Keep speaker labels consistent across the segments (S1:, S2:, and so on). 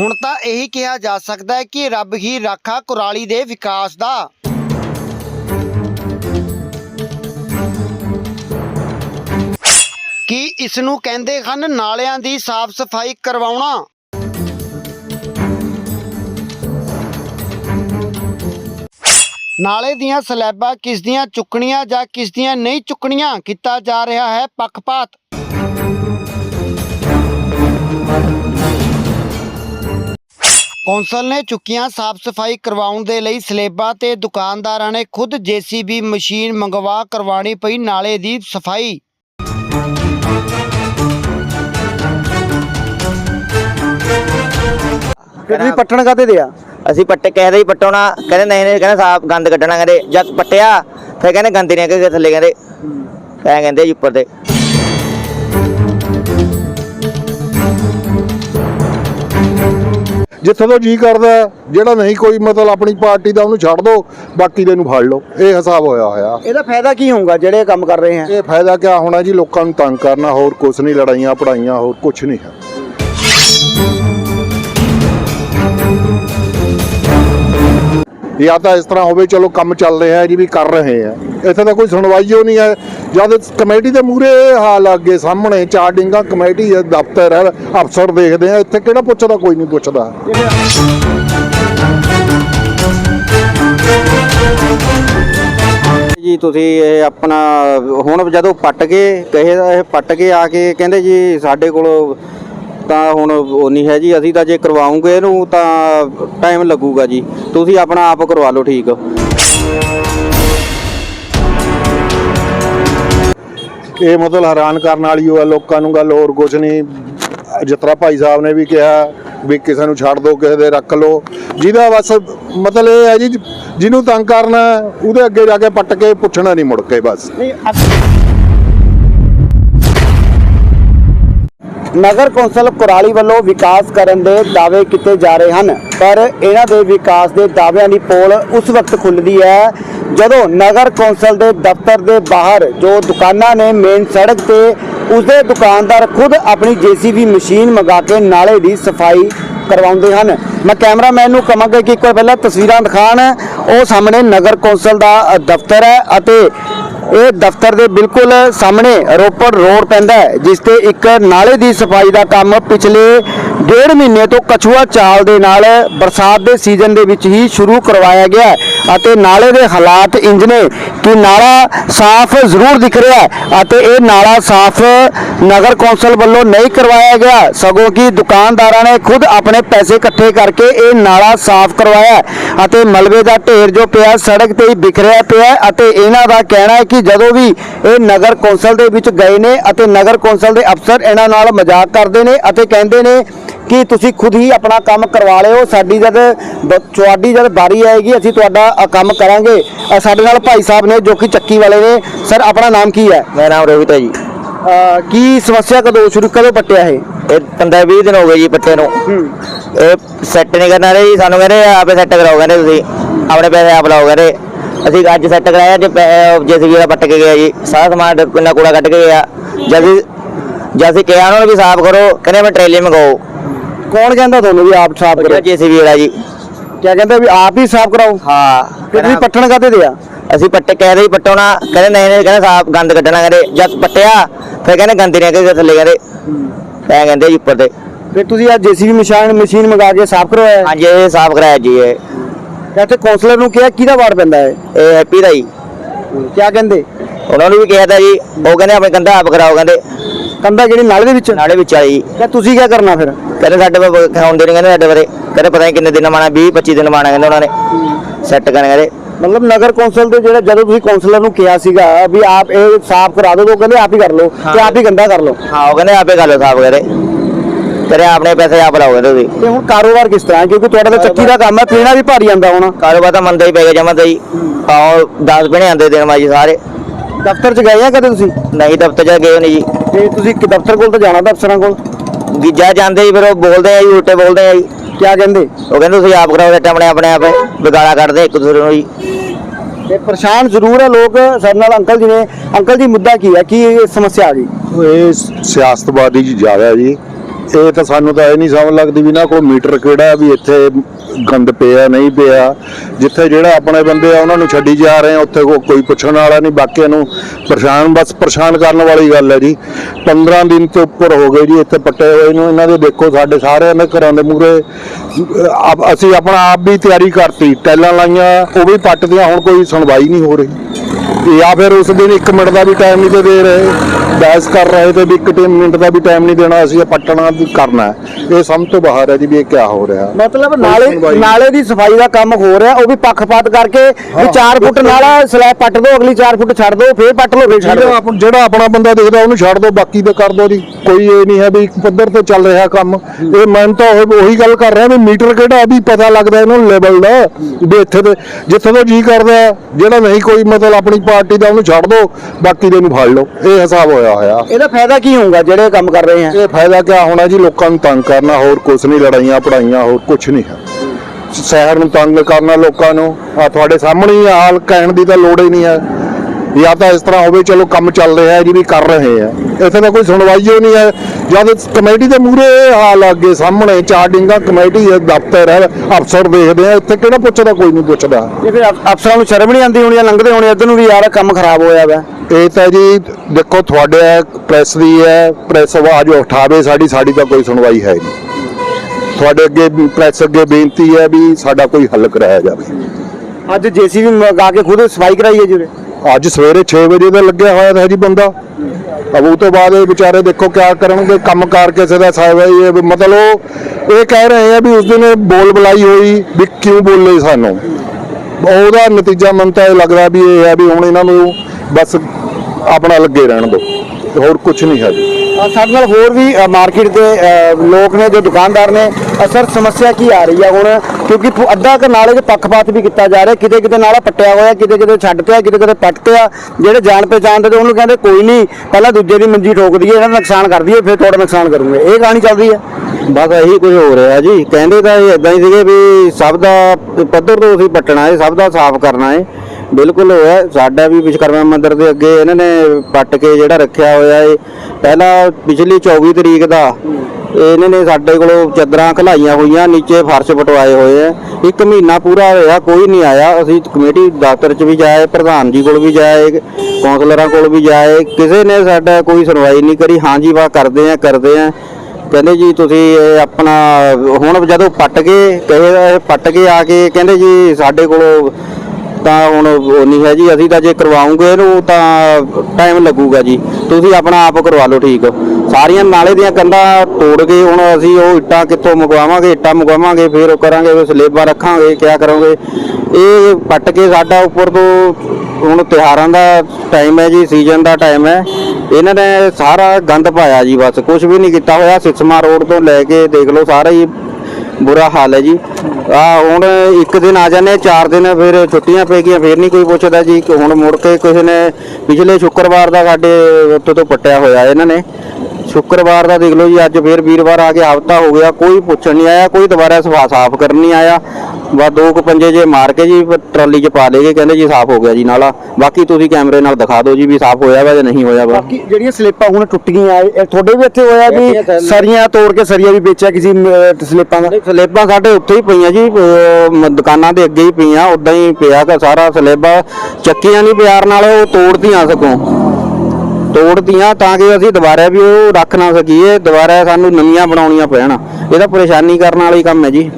S1: ਹੁਣ ਤਾਂ ਇਹੀ ਕਿਹਾ ਜਾ ਸਕਦਾ ਹੈ ਕਿ ਰੱਬ ਹੀ ਰਾਖਾ ਕੁਰਾਲੀ ਦੇ ਵਿਕਾਸ ਦਾ। ਕੀ ਇਸ ਨੂੰ ਕਹਿੰਦੇ ਹਨ ਨਾਲਿਆਂ ਦੀ ਸਾਫ਼ ਸਫ਼ਾਈ ਕਰਵਾਉਣਾ? ਨਾਲੇ ਦੀਆਂ ਸਲੈਬਾਂ ਕਿਸ ਦੀਆਂ ਚੁੱਕਣੀਆਂ ਜਾਂ ਕਿਸ ਦੀਆਂ ਨਹੀਂ ਚੁੱਕਣੀਆਂ ਕੀਤਾ ਜਾ ਰਿਹਾ ਹੈ ਪੱਖਪਾਤ। ਕੌਂਸਲ ਨੇ ਚੁੱਕੀਆਂ ਸਾਫ਼ ਸਫ਼ਾਈ ਕਰਵਾਉਣ ਦੇ ਲਈ ਸਲੇਬਾਂ ਤੇ ਦੁਕਾਨਦਾਰਾਂ ਨੇ ਖੁਦ ਜੀਸੀਬੀ ਮਸ਼ੀਨ ਮੰਗਵਾ ਕਰਵਾਉਣੀ ਪਈ ਨਾਲੇ ਦੀ ਸਫ਼ਾਈ।
S2: ਫਿਰ ਤੁਸੀਂ ਪੱਟਣ ਕਾਤੇ ਦਿਆ
S3: ਅਸੀਂ ਪੱਟੇ ਕਹਿ ਹੀ ਪੱਟੋਣਾ ਕਹਿੰਦੇ ਨਹੀਂ ਨਹੀਂ ਕਹਿੰਦੇ ਸਾਫ਼ ਗੰਦ ਕੱਢਣਾ ਕਹਿੰਦੇ ਜਦ ਪੱਟਿਆ ਫਿਰ ਕਹਿੰਦੇ ਗੰਦ ਨਹੀਂ ਕਿ ਥੱਲੇ ਕਹਿੰਦੇ ਐ ਕਹਿੰਦੇ ਜੀ ਉੱਪਰ ਤੇ।
S4: ਜਿੱਥੇ ਤੋਂ ਜੀ ਕਰਦਾ ਜਿਹੜਾ ਨਹੀਂ ਕੋਈ ਮਤਲਬ ਆਪਣੀ ਪਾਰਟੀ ਦਾ ਉਹਨੂੰ ਛੱਡ ਦਿਓ ਬਾਕੀ ਦੇ ਨੂੰ ਫੜ ਲਓ। ਇਹ ਹਿਸਾਬ ਹੋਇਆ ਹੋਇਆ।
S2: ਇਹਦਾ ਫਾਇਦਾ ਕੀ ਹੋਊਗਾ ਜਿਹੜੇ ਕੰਮ ਕਰ ਰਹੇ ਹੈ?
S4: ਇਹ ਫਾਇਦਾ ਕਿਆ ਹੋਣਾ ਜੀ ਲੋਕਾਂ ਨੂੰ ਤੰਗ ਕਰਨਾ ਹੋਰ ਕੁਛ ਨਹੀਂ ਲੜਾਈਆਂ ਪੜਾਈਆਂ ਹੋਰ ਕੁਛ ਨਹੀਂ ਹੈ। ਜਾਂ ਤਾਂ ਇਸ ਤਰ੍ਹਾਂ ਹੋਵੇ, ਚਲੋ ਕੰਮ ਚੱਲ ਰਿਹਾ ਜੀ, ਵੀ ਕਰ ਰਹੇ ਆ ਇੱਥੇ ਤਾਂ ਕੋਈ ਸੁਣਵਾਈ ਓ ਨਹੀਂ ਹੈ। ਜਦ ਕਮੇਟੀ ਦੇ ਮੂਹਰੇ ਹਾਲ ਅੱਗੇ ਸਾਹਮਣੇ, ਚਾਰ ਡਿੰਗਾ ਕਮੇਟੀ ਹੈ ਦਫ਼ਤਰ ਹੈ, ਅਫਸਰ ਦੇਖਦੇ ਆ, ਇੱਥੇ ਕਿਹੜਾ ਪੁੱਛਦਾ, ਕੋਈ ਨਹੀਂ ਪੁੱਛਦਾ।
S2: ਜੀ, ਤੁਸੀਂ ਇਹ ਆਪਣਾ, ਹੁਣ ਜਦੋਂ ਪੱਟ ਕੇ ਕਹੇ ਇਹ ਪੱਟ ਕੇ ਆ ਕੇ ਕਹਿੰਦੇ ਜੀ, ਸਾਡੇ ਕੋਲ ਤਾਂ ਹੁਣ ਉਹ ਨਹੀਂ ਹੈ ਜੀ ਅਸੀਂ ਤਾਂ ਜੇ ਕਰਵਾਉਂਗੇ ਇਹਨੂੰ ਤਾਂ ਟਾਈਮ ਲੱਗੂਗਾ ਜੀ। ਤੁਸੀਂ ਆਪਣਾ ਆਪ ਕਰਵਾ ਲਓ ਠੀਕ।
S4: ਇਹ ਮਤਲਬ ਹੈਰਾਨ ਕਰਨ ਵਾਲੀ ਉਹ ਹੈ ਲੋਕਾਂ ਨੂੰ ਗੱਲ ਹੋਰ ਕੁਝ ਨਹੀਂ। ਜਿਸ ਤਰ੍ਹਾਂ ਭਾਈ ਸਾਹਿਬ ਨੇ ਵੀ ਕਿਹਾ ਵੀ ਕਿਸੇ ਨੂੰ ਛੱਡ ਦਿਓ ਕਿਸੇ ਦੇ ਰੱਖ ਲਓ। ਜਿਹਦਾ ਬਸ ਮਤਲਬ ਇਹ ਹੈ ਜੀ ਜਿਹਨੂੰ ਤੰਗ ਕਰਨਾ ਉਹਦੇ ਅੱਗੇ ਜਾ ਕੇ ਪੱਟ ਕੇ ਪੁੱਛਣਾ ਨਹੀਂ ਮੁੜ ਕੇ ਬਸ।
S2: ਨਗਰ ਕੌਂਸਲ ਕੁਰਾਲੀ ਵੱਲੋਂ ਵਿਕਾਸ ਕਰਨ ਦੇ ਦਾਅਵੇ ਕੀਤੇ ਜਾ ਰਹੇ ਹਨ, ਪਰ ਇਹਨਾਂ ਦੇ ਵਿਕਾਸ ਦੇ ਦਾਅਵਿਆਂ ਦੀ ਪੋਲ ਉਸ ਵਕਤ ਖੁੱਲਦੀ ਹੈ ਜਦੋਂ ਨਗਰ ਕੌਂਸਲ ਦੇ ਦਫ਼ਤਰ ਦੇ ਬਾਹਰ ਜੋ ਦੁਕਾਨਾਂ ਨੇ ਮੇਨ ਸੜਕ ਤੇ ਉਸਦੇ ਦੁਕਾਨਦਾਰ ਖੁਦ ਆਪਣੀ ਜੀਸੀਬੀ ਮਸ਼ੀਨ ਮੰਗਾ ਕੇ ਨਾਲੇ ਦੀ ਸਫ਼ਾਈ ਕਰਵਾਉਂਦੇ ਹਨ। ਮੈਂ ਕੈਮਰਾਮੈਨ ਨੂੰ ਕਹਾਂਗਾ ਕਿ ਇੱਕ ਵਾਰ ਪਹਿਲਾਂ ਤਸਵੀਰਾਂ ਦਿਖਾਣ ਉਹ ਸਾਹਮਣੇ ਨਗਰ ਕੌਂਸਲ ਦਾ ਦਫ਼ਤਰ ਹੈ ਅਤੇ ਇਹ ਦਫ਼ਤਰ ਦੇ ਬਿਲਕੁਲ ਸਾਹਮਣੇ ਰੋਪੜ ਰੋਡ ਪੈਂਦਾ ਹੈ, ਜਿਸ ਤੇ ਇੱਕ ਨਾਲੇ ਦੀ ਸਫ਼ਾਈ ਦਾ ਕੰਮ ਪਿਛਲੇ ਡੇਢ ਮਹੀਨੇ ਤੋਂ ਕਛੂਆ ਚਾਲ ਦੇ ਨਾਲ ਬਰਸਾਤ ਦੇ ਸੀਜ਼ਨ ਦੇ ਵਿੱਚ ਹੀ ਸ਼ੁਰੂ ਕਰਵਾਇਆ ਗਿਆ ਅਤੇ ਨਾਲੇ ਦੇ ਹਾਲਾਤ ਇੰਜ ਨੇ ਕਿ ਨਾਲਾ ਸਾਫ਼ ਜ਼ਰੂਰ ਦਿਖ ਰਿਹਾ ਹੈ ਅਤੇ ਇਹ ਨਾਲਾ ਸਾਫ਼ ਨਗਰ ਕੌਂਸਲ ਵੱਲੋਂ ਨਹੀਂ ਕਰਵਾਇਆ ਗਿਆ। ਸਗੋਂ ਕਿ ਦੁਕਾਨਦਾਰਾਂ ਨੇ ਖੁਦ ਆਪਣੇ ਪੈਸੇ ਇਕੱਠੇ ਕਰਕੇ ਇਹ ਨਾਲਾ ਸਾਫ਼ ਕਰਵਾਇਆ ਅਤੇ ਮਲਬੇ ਦਾ ਢੇਰ ਜੋ ਪਿਆ ਸੜਕ ਤੇ ਹੀ ਬਿਖਰਿਆ ਪਿਆ ਅਤੇ ਇਹਨਾਂ ਦਾ ਕਹਿਣਾ ਹੈ ਕਿ ਜਦੋਂ ਵੀ ਇਹ ਨਗਰ ਕੌਂਸਲ ਦੇ ਵਿੱਚ ਗਏ ਨੇ ਅਤੇ ਨਗਰ ਕੌਂਸਲ ਦੇ ਅਫਸਰ ਇਹਨਾਂ ਨਾਲ ਮਜ਼ਾਕ ਕਰਦੇ ਨੇ ਅਤੇ ਕਹਿੰਦੇ ਨੇ ਕਿ ਤੁਸੀਂ ਖੁਦ ਹੀ ਆਪਣਾ ਕੰਮ ਕਰਵਾ ਲਿਓ, ਸਾਡੀ ਜਦ ਤੁਹਾਡੀ ਜਦ ਬਾਰੀ ਆਏਗੀ, ਅਸੀਂ ਤੁਹਾਡਾ ਅ, ਕੰਮ ਕਰਾਂਗੇ। ਅ, ਸਾਡੇ ਨਾਲ ਭਾਈ ਸਾਹਿਬ ਨੇ ਜੋ ਕਿ ਚੱਕੀ ਵਾਲੇ ਨੇ। ਸਰ ਆਪਣਾ ਨਾਮ ਕੀ ਹੈ?
S3: ਮੇਰਾ ਨਾਮ ਰੋਹਿਤ ਹੈ ਜੀ।
S2: ਅ, ਕੀ ਸਮੱਸਿਆ ਕਦੋਂ ਸ਼ੁਰੂ ਕਦੋਂ ਪੱਟਿਆ ਇਹ?
S3: ਇਹ 15 20 ਦਿਨ ਹੋ ਗਏ ਜੀ ਪੱਟੇ ਨੂੰ। ਇਹ ਸੈੱਟ ਨਹੀਂ ਕਰਨਾ ਰਹੇ ਜੀ ਸਾਨੂੰ ਕਹਿੰਦੇ ਆਪੇ ਸੈੱਟ ਕਰਾਓ ਕਹਿੰਦੇ ਤੁਸੀਂ। ਆਪਣੇ ਪੈਸੇ ਆਪ ਲਾਓ ਕਹਿੰਦੇ। ਅਸੀਂ ਅੱਜ ਸੈੱਟ ਕਰਾਇਆ ਜੇ ਜੇ ਸੀ ਪੱਟ ਕੇ ਗਿਆ ਜੀ। ਸਾਰਾ ਸਮਾਨ ਕਿੰਨਾ ਕੂੜਾ ਕੱਢ ਕੇ ਗਿਆ। ਜਦ ਅਸੀਂ- ਜਦ ਅਸੀਂ ਕਿਹਾ ਉਹਨਾਂ ਨੂੰ ਵੀ ਸਾਫ਼ ਕਰੋ ਕਹਿੰਦੇ ਮੈਂ ਟਰੇਲੀ ਮੰਗਾਓ
S2: ਕੌਣ ਕਹਿੰਦਾ ਤੁਹਾਨੂੰ ਵੀ ਆਪ ਸਾਫ਼ ਕਰੋ?
S3: ਜੇ ਸੀ ਵਾਲਾ ਜੀ।
S2: ਕਿਆ ਕਹਿੰਦੇ ਵੀ ਆਪ ਹੀ ਸਾਫ਼ ਕਰਾਓ?
S3: ਹਾਂ।
S2: ਤੁਸੀਂ ਪੱਟਣ ਕਾਤੇ ਦਿਆ
S3: ਅਸੀਂ ਪੱਟੇ ਕਹਿ ਹੀ ਪੱਟੋਣਾ ਕਹਿੰਦੇ ਨਹੀਂ ਨਹੀਂ ਕਹਿੰਦੇ ਸਾਫ਼ ਗੰਦ ਕੱਢਣਾ ਕਹਿੰਦੇ ਜਦ ਪੱਟਿਆ ਫਿਰ ਕਹਿੰਦੇ ਗੰਦ ਨਹੀਂ ਕਿ ਥੱਲੇ ਕਹਿੰਦੇ ਐ ਕਹਿੰਦੇ ਜੀ ਉੱਪਰ ਤੇ।
S2: ਫਿਰ ਤੁਸੀਂ ਆ ਜੀਸੀਬੀ ਮਸ਼ੀਨ ਮਸ਼ੀਨ ਮੰਗਾ ਕੇ ਸਾਫ਼ ਕਰਵਾਇਆ
S3: ਹਾਂਜੀ ਇਹ ਸਾਫ਼ ਕਰਾਇਆ ਜੀ ਇਹ।
S2: ਤੇ ਇੱਥੇ ਕਾਉਂਸਲਰ ਨੂੰ ਕਿਹਾ ਕਿਹਦਾ ਵਾਰਡ ਪੈਂਦਾ ਹੈ?
S3: ਇਹ ਹੈਪੀ ਦਾ ਜੀ।
S2: ਕਿਆ ਕਹਿੰਦੇ?
S3: ਉਹਨਾਂ ਨੂੰ ਵੀ ਕਿਹਾ ਤਾਂ ਜੀ ਉਹ ਕਹਿੰਦੇ ਆਪਣੇ ਕੰਧਾ ਆਪ ਕਰਾਓ ਕਹਿੰਦੇ।
S2: ਕੰਦਾ ਜਿਹੜੀ ਨਾਲੇ ਦੇ ਵਿੱਚ?
S3: ਨਾਲੇ ਵਿੱਚ ਆਈ
S2: ਕਿਆ ਤੁਸੀਂ ਕਿਆ ਕਰਨਾ ਫਿਰ?
S3: ਕਹਿੰਦੇ ਸਾਡੇ ਕੋਲ ਖਾਉਂਦੇ ਨਹੀਂ ਕਹਿੰਦੇ ਸਾਡੇ ਬਾਰੇ। ਕਹਿੰਦੇ ਪਤਾ ਨਹੀਂ ਕਿੰਨੇ ਦਿਨ ਮਾਣਾ 20 25 ਦਿਨ ਮਾਣਾ ਕਹਿੰਦੇ ਉਹਨਾਂ ਨੇ। ਸੈੱਟ ਕਰਨ ਕਹਿੰਦੇ।
S2: ਮਤਲਬ ਨਗਰ ਕੌਂਸਲ ਦੇ ਜਿਹੜਾ ਜਦੋਂ ਤੁਸੀਂ ਕਾਉਂਸਲਰ ਨੂੰ ਕਿਹਾ ਸੀਗਾ ਵੀ ਆਪ ਇਹ ਸਾਫ਼ ਕਰਾ ਦਿਓ ਤਾਂ ਉਹ ਕਹਿੰਦੇ ਆਪ ਹੀ ਕਰ ਲਓ ਤੇ ਆਪ ਹੀ ਗੰਦਾ ਕਰ ਲਓ।
S3: ਹਾਂ ਉਹ ਕਹਿੰਦੇ ਆਪੇ ਕਰ ਲਓ ਸਾਫ਼ ਕਹਿੰਦੇ ਕਹਿੰਦੇ ਆਪਣੇ ਪੈਸੇ ਆਪ ਲਾਓ ਕਹਿੰਦੇ ਤੁਸੀਂ।
S2: ਤੇ ਹੁਣ ਕਾਰੋਬਾਰ ਕਿਸ ਤਰ੍ਹਾਂ ਹੈ? ਕਿਉਂਕਿ ਤੁਹਾਡਾ ਤਾਂ ਚੱਕੀ ਦਾ ਕੰਮ ਹੈ ਪੀਣਾ ਵੀ ਭਾਰੀ ਆਂਦਾ ਹੋਣਾ।
S3: ਕਾਰੋਬਾਰ ਤਾਂ ਮੰਦਾ ਹੀ ਪੈ ਗਿਆ ਜਮਾ ਤਾਂ ਜੀ ਆਹ 10 ਬਣੇ ਆਂਦੇ ਦਿਨ ਮਾ ਜੀ ਸਾਰੇ।
S2: ਦਫ਼ਤਰ 'ਚ ਗਏ ਆ ਕਦੇ ਤੁਸੀਂ?
S3: ਨਹੀਂ ਦਫ਼ਤਰ ਜਾ ਗਏ ਨਹੀਂ ਜੀ।
S2: ਤੇ ਤੁਸੀਂ ਇੱਕ ਦਫ਼ਤਰ ਕੋਲ ਤਾਂ ਜਾਣਾ ਤਾਂ ਅਫਸਰਾਂ ਕੋਲ
S3: ਗਿੱਜਾ ਜਾਂਦੇ ਜੀ ਫਿਰ ਉਹ ਬੋਲਦੇ ਆ ਜੀ ਉਲਟੇ ਬੋਲਦੇ ਆ ਜੀ।
S2: ਕਿਆ ਕਹਿੰਦੇ?
S3: ਉਹ ਕਹਿੰਦੇ ਤੁਸੀਂ ਆਪ ਕਰਾਓ ਸੈੱਟ ਆਪਣੇ ਆਪਣੇ ਆਪ ਵਿਗਾਲਾ ਕੱਢਦੇ ਇੱਕ ਦੂਸਰੇ ਨੂੰ ਜੀ
S2: ਤੇ ਪਰੇਸ਼ਾਨ ਜ਼ਰੂਰ ਹੈ ਲੋਕ ਸਾਡੇ ਨਾਲ ਅੰਕਲ ਜੀ ਨੇ। ਅੰਕਲ ਜੀ ਮੁੱਦਾ ਕੀ ਹੈ? ਕੀ ਇਹ ਸਮੱਸਿਆ ਆ ਗਈ?
S4: ਇਹ ਸਿਆਸਤਵਾਦੀ ਜੀ ਜ਼ਿਆਦਾ ਜੀ। ਇਹ ਤਾਂ ਸਾਨੂੰ ਤਾਂ ਇਹ ਨਹੀਂ ਸਮਝ ਲੱਗਦੀ ਵੀ ਨਾ ਕੋਲ ਮੀਟਰ ਕਿਹੜਾ ਵੀ ਇੱਥੇ ਗੰਦ ਪਿਆ, ਨਹੀਂ ਪਿਆ। ਜਿੱਥੇ ਜਿਹੜਾ ਆਪਣੇ ਬੰਦੇ ਆ, ਉਹਨਾਂ ਨੂੰ ਛੱਡੀ ਜਾ ਰਹੇ ਆ, ਉੱਥੇ ਕੋ- ਕੋਈ ਪੁੱਛਣ ਵਾਲਾ ਨਹੀਂ ਬਾਕੀਆਂ ਨੂੰ ਪਰੇਸ਼ਾਨ ਬਸ ਪਰੇਸ਼ਾਨ ਕਰਨ ਵਾਲੀ ਗੱਲ ਹੈ ਜੀ। 15 ਦਿਨ ਤੋਂ ਉੱਪਰ ਹੋ ਗਏ ਜੀ, ਇੱਥੇ ਪੱਟੇ ਹੋਏ ਨੂੰ। ਇਹਨਾਂ ਦੇ ਦੇਖੋ, ਸਾਡੇ ਸਾਰਿਆਂ ਦੇ ਘਰਾਂ ਦੇ ਮੂਰੇ ਅਸੀਂ ਆਪਣਾ ਆਪ ਵੀ ਤਿਆਰੀ ਕਰਤੀ, ਟੈਲਾਂ ਲਾਈਆਂ, ਉਹ ਵੀ ਪੱਟਦੀਆਂ ਹੁਣ ਕੋਈ ਸੁਣਵਾਈ ਨਹੀਂ ਹੋ ਰਹੀ। ਜਾਂ ਫਿਰ ਉਸ ਦਿਨ 1 ਮਿੰਟ ਦਾ ਵੀ ਟਾਈਮ ਨਹੀਂ ਤੇ ਦੇ ਰਹੇ ਬਹਿਸ ਕਰ ਰਹੇ ਤੇ ਵੀ 1 ਮਿੰਟ ਦਾ ਵੀ ਟਾਈਮ ਨਹੀਂ ਦੇਣਾ ਅਸੀਂ ਇਹ ਪੱਟਣਾ ਵੀ ਕਰਨਾ ਹੈ। ਇਹ ਸਮਝ ਤੋਂ ਬਾਹਰ ਹੈ ਜੀ ਵੀ ਇਹ ਕੀ ਹੋ ਰਿਹਾ
S2: ਮਤਲਬ ਨਾਲੇ
S4: ਸੁਣਵਾਈ।
S2: ਨਾਲੇ ਦੀ ਸਫ਼ਾਈ ਦਾ ਕੰਮ ਹੋ ਰਿਹਾ ਉਹ ਵੀ ਪੱਖਪਾਤ ਕਰਕੇ ਵੀ 4 ਫੁੱਟ ਨਾਲਾ ਸਲੈਬ ਪੱਟ ਦੋ ਅਗਲੀ 4 ਫੁੱਟ ਛੱਡ ਦੋ ਫੇਰ ਪੱਟ ਲਓ ਫੇਰ ਛੱਡ
S4: ਜਿਹੜਾ
S2: ਦਿਓ
S4: ਆਪਣ ਜਿਹੜਾ ਆਪਣਾ ਬੰਦਾ ਦੇਖਦਾ ਉਹਨੂੰ ਛੱਡ ਦੋ ਬਾਕੀ ਤੇ ਕਰ ਦੋ ਜੀ ਕੋਈ ਇਹ ਨਹੀਂ ਹੈ ਵੀ ਇੱਕ ਪੱਧਰ ਤੇ ਚੱਲ ਰਿਹਾ ਕੰਮ ਇਹ ਮੈਂ ਤਾਂ ਉਹ- ਉਹੀ ਗੱਲ ਕਰ ਰਿਹਾ ਵੀ ਮੀਟਰ ਕਿਹੜਾ ਵੀ ਪਤਾ ਲੱਗਦਾ ਇਹਨੂੰ ਲੈਵਲ ਦਾ ਵੀ ਇੱਥੇ ਤੇ ਜਿੱਥੇ ਤੋਂ ਜੀ ਕਰਦਾ ਹੈ, ਜਿਹੜਾ ਨਹੀਂ ਕੋਈ ਮਤਲਬ ਆਪਣੀ ਪਾਰਟੀ ਦਾ ਉਹਨੂੰ ਛੱਡ ਦੋ ਬਾਕੀ ਦੇ ਨੂੰ ਫੜ ਲਓ। ਇਹ ਹਿਸਾਬ ਹੋਇਆ ਹੋਇਆ।
S2: ਇਹਦਾ ਫਾਇਦਾ ਕੀ ਹੋਊਗਾ ਜਿਹੜੇ ਕੰਮ ਕਰ ਰਹੇ ਆ?
S4: ਇਹ ਫਾਇਦਾ ਕਿਆ ਹੋਣਾ ਜੀ ਲੋਕਾਂ ਨੂੰ ਤੰਗ ਕਰਨਾ ਹੋਰ ਕੁਝ ਨਹੀਂ ਲੜਾਈਆਂ ਪੜਾਈਆਂ ਹੋਰ ਕੁਝ ਨਹੀਂ ਹੈ। ਸ਼ਹਿਰ ਨੂੰ ਤੰਗ ਕਰਨਾ ਲੋਕਾਂ ਨੂੰ। ਆ ਤੁਹਾਡੇ ਸਾਹਮਣੇ ਹੀ ਹਾਲ ਕਹਿਣ ਦੀ ਤਾਂ ਲੋੜ ਹੀ ਨਹੀਂ ਹੈ। ਜਾਂ ਤਾਂ ਇਸ ਤਰ੍ਹਾਂ ਹੋਵੇ ਚਲੋ ਕੰਮ ਚੱਲ ਰਿਹਾ ਹੈ ਜੀ ਵੀ ਕਰ ਰਹੇ ਆ ਇੱਥੇ ਤਾਂ ਕੋਈ ਸੁਣਵਾਈ ਓ ਨਹੀਂ ਹੈ। ਜਦ ਕਮੇਟੀ ਦੇ ਮੂਹਰੇ ਹਾਲ ਆ ਅੱਗੇ ਸਾਹਮਣੇ ਚਾਰ ਡਿੰਗਾ ਕਮੇਟੀ ਹੈ ਦਫ਼ਤਰ ਹੈ ਅਫਸਰ ਦੇਖਦੇ ਆ ਇੱਥੇ ਕਿਹੜਾ ਪੁੱਛਦਾ ਕੋਈ ਨਹੀਂ ਪੁੱਛਦਾ।
S2: ਇਹ ਫਿਰ ਅਫਸਰਾਂ ਨੂੰ ਸ਼ਰਮ ਨਹੀਂ ਆਉਂਦੀ ਹੋਣੀ ਲੰਘਦੇ ਹੋਣੇ ਇੱਧਰ ਨੂੰ ਵੀ ਯਾਰ ਕੰਮ ਖਰਾਬ ਹੋਇਆ ਵਾ।
S4: ਇਹ ਤਾਂ ਜੀ ਦੇਖੋ ਤੁਹਾਡੇ ਪ੍ਰੈਸ ਦੀ ਹੈ ਪ੍ਰੈਸ ਆਵਾਜ਼ ਉਠਾਵੇ ਸਾਡੀ ਸਾਡੀ ਤਾਂ ਕੋਈ ਸੁਣਵਾਈ ਹੈ ਨਹੀਂ। ਤੁਹਾਡੇ ਅੱਗੇ ਪ੍ਰੈਸ ਅੱਗੇ ਬੇਨਤੀ ਹੈ ਵੀ ਸਾਡਾ ਕੋਈ ਹੱਲ ਕਰਾਇਆ ਜਾਵੇ।
S2: ਅੱਜ ਜੀਸੀਬੀ ਮੰਗਾ ਕੇ ਖੁਦ ਸਫ਼ਾਈ ਕਰਾਈ ਹੈ ਜੀ।
S4: ਅੱਜ ਸਵੇਰੇ 6 ਵਜੇ ਦਾ ਲੱਗਿਆ ਹੋਇਆ ਤਾਂ ਜੀ ਬੰਦਾ। ਅਬ ਉਹ ਤੋਂ ਬਾਅਦ ਇਹ ਵਿਚਾਰੇ ਦੇਖੋ ਕਿਆ ਕਰਨਗੇ, ਕੰਮ ਕਾਰ ਕਿਸੇ ਦਾ ਸਾਹਿਬ ਹੈ ਇਹ ਵੀ ਮਤਲਬ ਉਹ, ਇਹ ਕਹਿ ਰਹੇ ਆ ਵੀ ਉਸ ਦਿਨ ਬੋਲ ਬੁਲਾਈ ਹੋਈ ਵੀ ਕਿਉਂ ਬੋਲੇ ਸਾਨੂੰ। ਉਹਦਾ ਨਤੀਜਾ ਮਨ ਤਾਂ ਇਹ ਲੱਗਦਾ ਵੀ ਇਹ ਹੈ ਵੀ ਹੁਣ ਇਹਨਾਂ ਨੂੰ ਬਸ ਆਪਣਾ ਲੱਗੇ ਰਹਿਣ ਦੋ ਹੋਰ ਕੁਝ ਨਹੀਂ ਹੈ ਜੀ।
S2: ਸਾਡੇ ਨਾਲ ਹੋਰ ਵੀ ਮਾਰਕੀਟ ਦੇ ਲੋਕ ਨੇ ਜੋ ਦੁਕਾਨਦਾਰ ਨੇ ਅਸਰ ਸਮੱਸਿਆ ਕੀ ਆ ਰਹੀ ਹੈ ਹੁਣ? ਕਿਉਂਕਿ ਅੱਧਾ ਕ ਨਾਲੇ 'ਚ ਪੱਖਪਾਤ ਵੀ ਕੀਤਾ ਜਾ ਰਿਹਾ, ਕਿਤੇ ਕਿਤੇ ਨਾਲਾ ਪੱਟਿਆ ਹੋਇਆ, ਕਿਤੇ ਕਿਤੇ ਛੱਡ ਤੇ ਆ, ਕਿਤੇ ਕਿਤੇ ਪੱਟ ਪਿਆ ਜਿਹੜੇ ਜਾਣ ਪਹਿਚਾਣ ਦੇ ਤੇ ਉਹਨੂੰ ਕਹਿੰਦੇ ਕੋਈ ਨਹੀਂ, ਪਹਿਲਾਂ ਦੂਜੇ ਦੀ ਮੰਜੀ ਠੋਕ ਦਈਏ, ਇਹਨਾਂ ਨੁਕਸਾਨ ਕਰ ਦਈਏ, ਫਿਰ ਤੁਹਾਡਾ ਨੁਕਸਾਨ ਕਰੂਗੇ। ਇਹ ਕਹਾਣੀ ਚੱਲਦੀ ਹੈ
S5: ਬਸ ਇਹੀ ਕੁਝ ਹੋ ਰਿਹਾ ਜੀ। ਕਹਿੰਦੇ ਤਾਂ ਇਹ ਇਦਾਂ ਹੀ ਸੀਗੇ ਵੀ ਸਭ ਦਾ ਪੱਧਰ ਤੋਂ ਅਸੀਂ ਪੱਟਣਾ ਹੈ ਸਭ ਦਾ ਸਾਫ਼ ਕਰਨਾ ਹੈ ਬਿਲਕੁਲ ਹੋਇਆ ਸਾਡਾ ਵੀ ਵਿਸ਼ਕਰਮਾ ਮੰਦਿਰ ਦੇ ਅੱਗੇ ਇਹਨਾਂ ਨੇ ਪੱਟ ਕੇ ਜਿਹੜਾ ਰੱਖਿਆ ਹੋਇਆ ਹੈ ਪਹਿਲਾਂ ਪਿਛਲੀ 24 ਤਰੀਕ ਦਾ ਇਹਨਾਂ ਨੇ ਸਾਡੇ ਕੋਲੋਂ ਚਾਦਰਾਂ ਖਲਾਈਆਂ ਹੋਈਆਂ, ਨੀਚੇ ਫਰਸ਼ ਪਟਵਾਏ ਹੋਏ ਆ। ਇੱਕ ਮਹੀਨਾ ਪੂਰਾ ਹੋਇਆ, ਕੋਈ ਨਹੀਂ ਆਇਆ। ਅਸੀਂ ਕਮੇਟੀ ਦਫ਼ਤਰ 'ਚ ਵੀ ਜਾਏ, ਪ੍ਰਧਾਨ ਜੀ ਕੋਲ ਵੀ ਜਾਏ, ਕੌਂਸਲਰਾਂ ਕੋਲ ਵੀ ਜਾਏ। ਕਿਸੇ ਨੇ ਸਾਡਾ ਕੋਈ ਸੁਣਵਾਈ ਨਹੀਂ ਕਰੀ। ਹਾਂਜੀ ਵਾ ਕਰਦੇ ਆ ਕਰਦੇ ਆ। ਕਹਿੰਦੇ ਜੀ, ਤੁਸੀਂ ਆਪਣਾ, ਹੁਣ ਜਦੋਂ ਪੱਟ ਕੇ, ਕਹੇ, ਪੱਟ ਕੇ ਆ ਕੇ ਕਹਿੰਦੇ ਜੀ, ਸਾਡੇ ਕੋਲ ਤਾਂ ਹੁਣ ਉਹ ਨਹੀਂ ਹੈ ਜੀ, ਅਸੀਂ ਤਾਂ ਜੇ ਕਰਵਾਉਂਗੇ ਇਹਨੂੰ ਤਾਂ ਟਾਈਮ ਲੱਗੂਗਾ ਜੀ। ਤੁਸੀਂ ਆਪਣਾ ਆਪ ਕਰਵਾ ਲਓ, ਠੀਕ ਸਾਰੀਆਂ ਨਾਲੇ ਦੀਆਂ ਕੰਧਾਂ ਤੋੜ ਕੇ ਹੁਣ ਅਸੀਂ ਉਹ ਇੱਟਾਂ ਕਿੱਥੋਂ ਮੰਗਵਾਵਾਂਗੇ, ਇੱਟਾਂ ਮੰਗਵਾਵਾਂਗੇ, ਫਿਰ ਉਹ ਕਰਾਂਗੇ ਉਹ ਸਲੇਬਾਂ ਰੱਖਾਂਗੇ, ਕਿਆ ਕਰੋਗੇ। ਇਹ ਪੱਟ ਕੇ ਸਾਡਾ ਉੱਪਰ ਤੋਂ ਹੁਣ ਤਿਉਹਾਰਾਂ ਦਾ ਟਾਈਮ ਹੈ ਜੀ ਸੀਜ਼ਨ ਦਾ ਟਾਈਮ ਹੈ। ਇਹਨਾਂ ਨੇ ਸਾਰਾ ਗੰਦ ਪਾਇਆ ਜੀ ਬਸ ਕੁਝ ਵੀ ਨਹੀਂ ਕੀਤਾ ਹੋਇਆ। ਸਿਸਮਾ ਰੋਡ ਤੋਂ ਲੈ ਕੇ ਦੇਖ ਲਓ, ਸਾਰਾ ਹੀ ਬੁਰਾ ਹਾਲ ਹੈ ਜੀ। ਆ ਹੁਣ ਇੱਕ ਦਿਨ ਆ ਜਾਂਦੇ ਚਾਰ ਦਿਨ ਫਿਰ ਛੁੱਟੀਆਂ ਪੈ ਗਈਆਂ, ਫਿਰ ਨਹੀਂ ਕੋਈ ਪੁੱਛਦਾ ਜੀ। ਹੁਣ ਮੁੜ ਕੇ ਕਿਸੇ ਨੇ ਪਿਛਲੇ ਸ਼ੁੱਕਰਵਾਰ ਦਾ ਸਾਡੇ ਉੱਤੇ ਤੋਂ ਪੱਟਿਆ ਹੋਇਆ ਇਹਨਾਂ ਨੇ। ਸ਼ੁੱਕਰਵਾਰ ਦਾ ਦੇਖ ਲਓ ਜੀ ਅੱਜ ਫਿਰ ਵੀਰਵਾਰ ਆ ਕੇ ਹਫਤਾ ਹੋ ਗਿਆ ਕੋਈ ਪੁੱਛਣ ਨਹੀਂ ਆਇਆ ਕੋਈ ਦੁਬਾਰਾ ਸਫਾ ਸਾਫ਼ ਕਰਨ ਨਹੀਂ ਆਇਆ। ਬਸ ਦੋ ਕੁ ਪੰਜੇ ਜੇ ਮਾਰ ਕੇ ਜੀ ਟਰਾਲੀ 'ਚ ਪਾ ਲੇਗੇ ਕਹਿੰਦੇ ਜੀ ਸਾਫ਼ ਹੋ ਗਿਆ ਜੀ ਨਾਲਾ। ਬਾਕੀ ਤੁਸੀਂ ਕੈਮਰੇ ਨਾਲ ਦਿਖਾ ਦਿਓ ਜੀ ਵੀ ਸਾਫ਼ ਹੋਇਆ ਵਾ ਜਾਂ ਨਹੀਂ ਹੋਇਆ ਵਾ।
S2: ਬਾਕੀ ਜਿਹੜੀਆਂ ਸਲਿੱਪਾਂ ਹੁਣ ਟੁੱਟ ਗਈਆਂ ਇਹ ਤੁਹਾਡੇ ਵੀ ਇੱਥੇ ਹੋਇਆ ਵੀ ਸਰੀਆਂ ਤੋੜ ਕੇ ਸਰੀਆ ਵੀ ਵੇਚਿਆ ਕਿਸੇ ਸਲਿੱਪਾਂ ਦਾ?
S5: ਸਲੇਬਾਂ ਸਾਡੇ ਉੱਥੇ ਹੀ ਪਈਆਂ ਜੀ ਦੁਕਾਨਾਂ ਦੇ ਅੱਗੇ ਹੀ ਪਈਆਂ ਉਦਾਂ ਹੀ ਪਿਆ ਸਾਰਾ ਸਲੇਬਾ ਚੱਕੀਆਂ ਨਹੀਂ ਪਿਆਰ ਨਾਲ ਉਹ ਤੋੜਤੀਆਂ ਸਗੋਂ। ਤੋੜਤੀਆਂ ਤਾਂ ਕਿ ਅਸੀਂ ਦੁਬਾਰਾ ਵੀ ਉਹ ਰੱਖ ਨਾ ਸਕੀਏ ਦੁਬਾਰਾ ਸਾਨੂੰ ਨਵੀਆਂ ਬਣਾਉਣੀਆਂ ਪੈਣ। ਇਹਦਾ ਪਰੇਸ਼ਾਨੀ ਕਰਨ ਵਾਲੀ ਕੰਮ ਹੈ ਜੀ।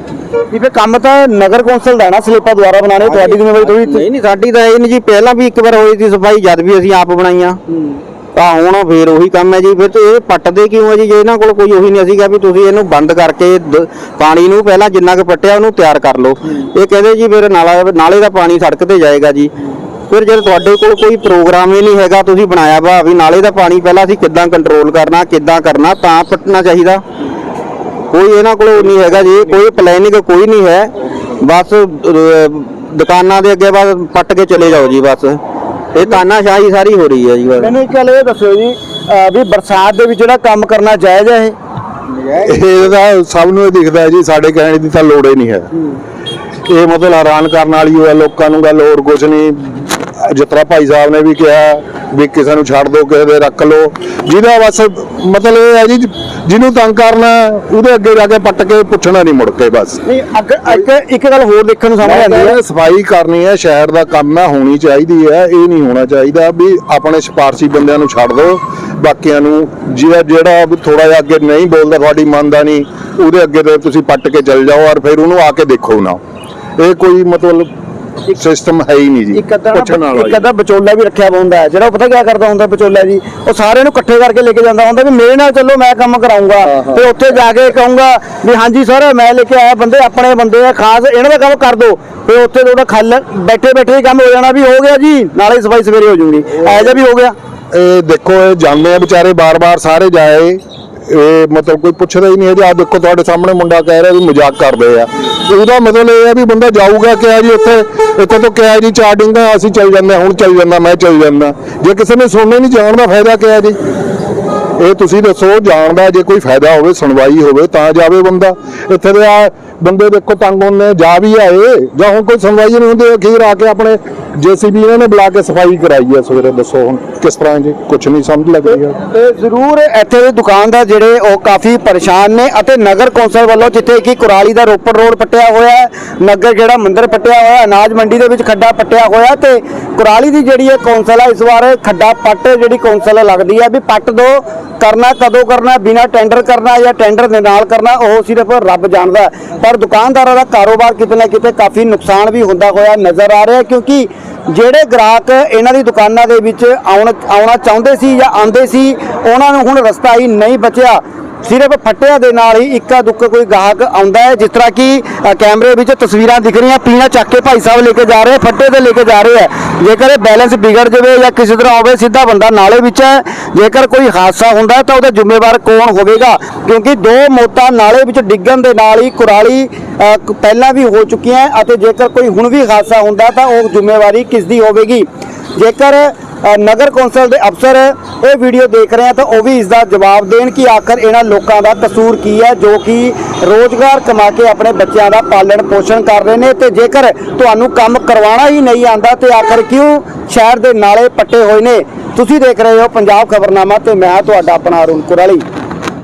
S2: ਵੀ ਫਿਰ ਕੰਮ ਤਾਂ ਨਗਰ ਕੌਂਸਲ ਦਾ ਨਾ ਸਲਿੱਪਾਂ ਦੁਆਰਾ ਬਣਾਉਣੇ ਤੁਹਾਡੀ ਜ਼ਿੰਮੇਵਾਰੀ ਥੋੜੀ
S5: ਨਹੀਂ ਨਹੀਂ ਸਾਡੀ ਤਾਂ ਇਹ ਨਹੀਂ ਜੀ ਪਹਿਲਾਂ ਵੀ ਇੱਕ ਵਾਰ ਹੋਈ ਸੀ ਸਫ਼ਾਈ ਜਦ ਵੀ ਅਸੀਂ ਆਪ ਬਣਾਈਆਂ। ਤਾਂ ਹੁਣ ਫੇਰ ਉਹੀ ਕੰਮ ਹੈ ਜੀ ਫਿਰ ਤੇ ਇਹ ਪੱਟਦੇ ਕਿਉਂ ਹੈ ਜੀ? ਜੇ ਇਹਨਾਂ ਕੋਲ ਕੋਈ ਉਹੀ ਨਹੀਂ ਅਸੀਂ ਕਿਹਾ ਵੀ ਤੁਸੀਂ ਇਹਨੂੰ ਬੰਦ ਕਰਕੇ ਪਾਣੀ ਨੂੰ ਪਹਿਲਾਂ ਜਿੰਨਾ ਕੁ ਪੱਟਿਆ ਉਹਨੂੰ ਤਿਆਰ ਕਰ ਲਓ। ਇਹ ਕਹਿੰਦੇ ਜੀ ਫਿਰ ਨਾਲਾ ਨਾਲੇ ਦਾ ਪਾਣੀ ਸੜਕ ਤੇ ਜਾਏਗਾ ਜੀ। ਫਿਰ ਜਦ ਤੁਹਾਡੇ ਕੋਲ ਕੋਈ ਪ੍ਰੋਗਰਾਮ ਹੀ ਨਹੀਂ ਹੈਗਾ ਤੁਸੀਂ ਬਣਾਇਆ ਵਾ ਵੀ ਨਾਲੇ ਦਾ ਪਾਣੀ ਪਹਿਲਾਂ ਅਸੀਂ ਕਿੱਦਾਂ ਕੰਟਰੋਲ ਕਰਨਾ ਕਿੱਦਾਂ ਕਰਨਾ ਤਾਂ ਪੱਟਣਾ ਚਾਹੀਦਾ। ਕੋਈ ਇਹਨਾਂ ਕੋਲ ਨਹੀਂ ਹੈਗਾ ਜੀ ਕੋਈ ਪਲੈਨਿੰਗ ਕੋਈ ਨਹੀਂ ਹੈ। ਬਸ ਦੁਕਾਨਾਂ ਦੇ ਅੱਗੇ ਬਸ ਪੱਟ ਕੇ ਚਲੇ ਜਾਓ ਜੀ ਬਸ। ਇਹ ਤਾਨਾਸ਼ਾਹੀ ਸਾਰੀ ਹੋ ਰਹੀ ਹੈ ਜੀ ਬਸ।
S2: ਮੈਨੂੰ ਇੱਕ ਗੱਲ ਇਹ ਦੱਸਿਓ ਜੀ ਵੀ ਬਰਸਾਤ ਦੇ ਵਿੱਚ ਜਿਹੜਾ ਕੰਮ ਕਰਨਾ ਜਾਇਜ਼ ਹੈ ਇਹ?
S4: ਇਹ ਤਾਂ ਸਭ ਨੂੰ ਇਹ ਦਿਖਦਾ ਹੈ ਜੀ ਸਾਡੇ ਕਹਿਣ ਦੀ ਤਾਂ ਲੋੜ ਹੀ ਨਹੀਂ ਹੈ। ਇਹ ਮਤਲਬ ਹੈਰਾਨ ਕਰਨ ਵਾਲੀ ਹੋਇਆ ਲੋਕਾਂ ਨੂੰ ਗੱਲ ਹੋਰ ਕੁਝ ਨਹੀਂ। ਜਿਸ ਤਰ੍ਹਾਂ ਭਾਈ ਸਾਹਿਬ ਨੇ ਵੀ ਕਿਹਾ ਵੀ ਕਿਸੇ ਨੂੰ ਛੱਡ ਦਿਓ ਕਿਸੇ ਦੇ ਰੱਖ ਲਓ। ਜਿਹਦਾ ਬਸ ਮਤਲਬ ਇਹ ਹੈ ਜੀ ਜਿਹਨੂੰ ਤੰਗ ਕਰਨਾ ਉਹਦੇ ਅੱਗੇ ਜਾ ਕੇ ਪੱਟ ਕੇ ਪੁੱਛਣਾ ਨਹੀਂ ਮੁੜ ਕੇ ਬਸ।
S2: ਨਹੀਂ ਅੱਗ ਇੱਕ ਇੱਕ ਗੱਲ ਹੋਰ ਦੇਖਣ ਨੂੰ ਸਾਹਮਣੇ ਆਉਂਦੀ ਹੈ।
S4: ਸਫ਼ਾਈ ਕਰਨੀ ਹੈ ਸ਼ਹਿਰ ਦਾ ਕੰਮ ਹੈ ਹੋਣੀ ਚਾਹੀਦੀ ਹੈ ਇਹ ਨਹੀਂ ਹੋਣਾ ਚਾਹੀਦਾ ਵੀ ਆਪਣੇ ਸਿਫਾਰਸ਼ੀ ਬੰਦਿਆਂ ਨੂੰ ਛੱਡ ਦਿਓ ਬਾਕੀਆਂ ਨੂੰ ਜਿਹੜਾ ਜਿਹੜਾ ਥੋੜਾ ਜਿਹਾ ਅੱਗੇ ਨਹੀਂ ਬੋਲਦਾ ਤੁਹਾਡੀ ਮੰਨਦਾ ਨਹੀਂ ਉਹਦੇ ਅੱਗੇ ਤੇ ਤੁਸੀਂ ਪੱਟ ਕੇ ਚੱਲ ਜਾਓ ਔਰ ਫਿਰ ਉਹਨੂੰ ਆ ਕੇ ਦੇਖੋ ਨਾ। ਇਹ ਕੋਈ ਮਤਲਬ ਸਿਸਟਮ ਹੈ ਹੀ ਨਹੀਂ ਜੀ।
S2: ਇੱਕ ਅੱਧਾ
S4: ਪੁੱਛਣ ਵਾਲਾ
S2: ਇੱਕ। ਅੱਧਾ ਵਿਚੋਲਾ ਵੀ ਰੱਖਿਆ ਹੁੰਦਾ ਹੈ। ਜਿਹੜਾ ਉਹ ਪਤਾ ਕੀ ਕਰਦਾ ਹੁੰਦਾ ਵਿਚੋਲਾ ਜੀ? ਉਹ ਸਾਰਿਆਂ ਨੂੰ ਇਕੱਠੇ ਕਰਕੇ ਲੈ ਕੇ ਜਾਂਦਾ ਹੁੰਦਾ ਵੀ ਮੇਰੇ ਨਾਲ ਚੱਲੋ ਮੈਂ ਕੰਮ ਕਰਾਉਂਗਾ ਤੇ ਉੱਥੇ ਜਾ ਕੇ ਕਹੂੰਗਾ ਵੀ ਹਾਂਜੀ ਸਰ ਮੈਂ ਲੈ ਕੇ ਆਇਆ ਬੰਦੇ ਆਪਣੇ ਬੰਦੇ ਆ ਖਾਸ ਇਹਨਾਂ ਦਾ ਕੰਮ ਕਰ ਦਿਓ ਤੇ ਉੱਥੇ ਤੁਹਾਡਾ ਖੱਲ ਬੈਠੇ ਬੈਠੇ ਹੀ ਕੰਮ ਹੋ ਜਾਣਾ ਵੀ ਹੋ ਗਿਆ ਜੀ ਨਾਲੇ ਸਫ਼ਾਈ ਸਵੇਰੇ ਹੋ ਜੂਗੀ। ਐ ਜਿਹਾ ਵੀ ਹੋ ਗਿਆ।
S4: ਇਹ ਦੇਖੋ ਇਹ ਜਾਂਦੇ ਆ ਵਿਚਾਰੇ ਬਾਰ-ਬਾਰ ਸਾਰੇ ਜਾਏ। ਇਹ ਮਤਲਬ ਕੋਈ ਪੁੱਛਦਾ ਹੀ ਨਹੀਂ ਹੈ ਜੀ ਆ ਦੇਖੋ ਤੁਹਾਡੇ ਸਾਹਮਣੇ ਮੁੰਡਾ ਕਹਿ ਰਿਹਾ ਵੀ ਮਜ਼ਾਕ ਕਰਦੇ ਆ। ਤੇ ਉਹਦਾ ਮਤਲਬ ਇਹ ਹੈ ਵੀ ਬੰਦਾ ਜਾਊਗਾ ਕਿਹਾ ਜੀ ਉੱਥੇ ਇੱਥੇ ਤੋਂ ਕਿਹਾ ਜੀ ਚਾਰ ਦਾ ਅਸੀਂ ਚੱਲ ਜਾਂਦੇ ਹਾਂ, ਹੁਣ ਚੱਲ ਜਾਂਦਾ ਮੈਂ ਚੱਲ ਜਾਂਦਾ। ਜੇ ਕਿਸੇ ਨੇ ਸੁਣਨੇ ਨਹੀਂ ਜਾਣ ਦਾ ਫਾਇਦਾ ਕਿਹਾ ਜੀ? ਇਹ ਤੁਸੀਂ ਦੱਸੋ ਜਾਣ ਦਾ ਜੇ ਕੋਈ ਫਾਇਦਾ ਹੋਵੇ, ਸੁਣਵਾਈ ਹੋਵੇ, ਤਾਂ ਜਾਵੇ ਬੰਦਾ। ਇੱਥੇ ਦੇ ਆ ਬੰਦੇ ਦੇਖੋ, ਤੰਗ ਹੁੰਦੇ ਜਾ ਵੀ ਆਏ, ਜਾਂ ਹੁਣ ਕੋਈ ਸੁਣਵਾਈ ਨਹੀਂ ਹੁੰਦੀ, ਅਖੀਰ ਆ ਕੇ ਆਪਣੇ ਜੀਸੀਬੀ ਇਹਨਾਂ ਨੇ ਬੁਲਾ ਕੇ ਸਫ਼ਾਈ ਕਰਾਈ ਹੈ ਸਵੇਰੇ, ਦੱਸੋ ਹੁਣ ਕਿਸ ਤਰ੍ਹਾਂ ਜੀ ਕੁਝ ਨਹੀਂ ਸਮਝ ਲੱਗ ਰਹੀ
S2: ਤੇ ਜ਼ਰੂਰ ਇੱਥੇ ਦੇ ਦੁਕਾਨਦਾਰ ਜਿਹੜੇ ਉਹ ਕਾਫੀ ਪਰੇਸ਼ਾਨ ਨੇ ਅਤੇ ਨਗਰ ਕੌਂਸਲ ਵੱਲੋਂ ਜਿੱਥੇ ਕਿ ਕੁਰਾਲੀ ਦਾ ਰੋਪੜ ਰੋਡ ਪੱਟਿਆ ਹੋਇਆ ਹੈ, ਨਗਰ ਜਿਹੜਾ ਮੰਦਰ ਪੱਟਿਆ ਹੋਇਆ ਅਨਾਜ ਮੰਡੀ ਦੇ ਵਿੱਚ ਖੱਡਾ ਪੱਟਿਆ ਹੋਇਆ ਤੇ ਕੁਰਾਲੀ ਦੀ ਜਿਹੜੀ ਇਹ ਕੌਂਸਲ ਹੈ ਇਸ ਵਾਰ ਖੱਡਾ ਪੱਟ ਜਿਹੜੀ ਕੌਂਸਲ ਲੱਗਦੀ ਹੈ ਵੀ ਪੱਟ ਦੋ, ਕਰਨਾ ਕਦੋਂ ਕਰਨਾ, ਬਿਨਾ ਟੈਂਡਰ ਕਰਨਾ ਜਾਂ ਟੈਂਡਰ ਦੇ ਨਾਲ ਕਰਨਾ, ਉਹ ਸਿਰਫ ਰੱਬ ਜਾਣਦਾ। ਪਰ ਦੁਕਾਨਦਾਰਾਂ ਦਾ ਕਾਰੋਬਾਰ ਕਿਤੇ ਨਾ ਕਿਤੇ ਕਾਫੀ ਨੁਕਸਾਨ ਵੀ ਹੁੰਦਾ ਹੋਇਆ ਨਜ਼ਰ ਆ ਰਿਹਾ, ਕਿਉਂਕਿ ਜਿਹੜੇ ਗ੍ਰਾਹਕ ਇਹਨਾਂ ਦੀ ਦੁਕਾਨਾਂ ਦੇ ਵਿੱਚ ਆਉਣ, ਆਉਣਾ ਚਾਹੁੰਦੇ ਸੀ ਜਾਂ ਆਉਂਦੇ ਸੀ, ਉਹਨਾਂ ਨੂੰ ਹੁਣ ਰਸਤਾ ਹੀ ਨਹੀਂ ਬਚਿਆ। ਸਿਰਫ ਫੱਟਿਆਂ ਦੇ ਨਾਲ ਹੀ ਇੱਕਾ ਦੁੱਕਾ ਕੋਈ ਗਾਹਕ ਆਉਂਦਾ ਹੈ, ਜਿਸ ਤਰ੍ਹਾਂ ਕਿ ਕੈਮਰੇ ਵਿੱਚ ਤਸਵੀਰਾਂ ਦਿਖ ਰਹੀਆਂ, ਪੀਣਾ ਚੱਕ ਕੇ ਭਾਈ ਸਾਹਿਬ ਲੈ ਕੇ ਜਾ ਰਹੇ ਫੱਟੇ ਤੇ ਲੈ ਕੇ ਜਾ ਰਹੇ ਹੈ ਜੇਕਰ ਇਹ ਬੈਲੈਂਸ ਵਿਗੜ ਜਾਵੇ ਜਾਂ ਕਿਸੇ ਤਰ੍ਹਾਂ ਹੋਵੇ, ਸਿੱਧਾ ਬੰਦਾ ਨਾਲੇ ਵਿੱਚ ਹੈ। ਜੇਕਰ ਕੋਈ ਹਾਦਸਾ ਹੁੰਦਾ ਤਾਂ ਉਹਦਾ ਜ਼ਿੰਮੇਵਾਰ ਕੌਣ ਹੋਵੇਗਾ? ਕਿਉਂਕਿ ਦੋ ਮੌਤਾਂ ਨਾਲੇ ਵਿੱਚ ਡਿੱਗਣ ਦੇ ਨਾਲ ਹੀ ਕੁਰਾਲੀ ਪਹਿਲਾਂ ਵੀ ਹੋ ਚੁੱਕੀਆਂ, ਅਤੇ ਜੇਕਰ ਕੋਈ ਹੁਣ ਵੀ ਹਾਦਸਾ ਹੁੰਦਾ ਤਾਂ ਉਹ ਜ਼ਿੰਮੇਵਾਰੀ ਕਿਸ ਦੀ ਹੋਵੇਗੀ? ਜੇਕਰ ਨਗਰ ਕੌਂਸਲ ਦੇ ਅਫਸਰ ਇਹ ਵੀਡੀਓ ਦੇਖ ਰਹੇ ਆ ਤਾਂ ਉਹ ਵੀ ਇਸ ਦਾ ਜਵਾਬ ਦੇਣ ਕਿ ਆਖਰ ਇਹਨਾਂ ਲੋਕਾਂ ਦਾ ਕਸੂਰ ਕੀ ਹੈ, ਜੋ ਕਿ ਰੋਜ਼ਗਾਰ ਕਮਾ ਕੇ ਆਪਣੇ ਬੱਚਿਆਂ ਦਾ ਪਾਲਣ ਪੋਸ਼ਣ ਕਰ ਰਹੇ ਨੇ ਤੇ ਜੇਕਰ ਤੁਹਾਨੂੰ ਕੰਮ ਕਰਵਾਉਣਾ ਹੀ ਨਹੀਂ ਆਂਦਾ ਤੇ ਆਖਰ ਕਿਉਂ ਸ਼ਹਿਰ ਦੇ ਨਾਲੇ ਪੱਟੇ ਹੋਏ ਨੇ? ਤੁਸੀਂ ਦੇਖ ਰਹੇ ਹੋ ਪੰਜਾਬ ਖਬਰਨਾਮਾ ਤੇ ਮੈਂ ਤੁਹਾਡਾ ਆਪਣਾ ਅਰੁਣ ਕੁਰਾਲੀ।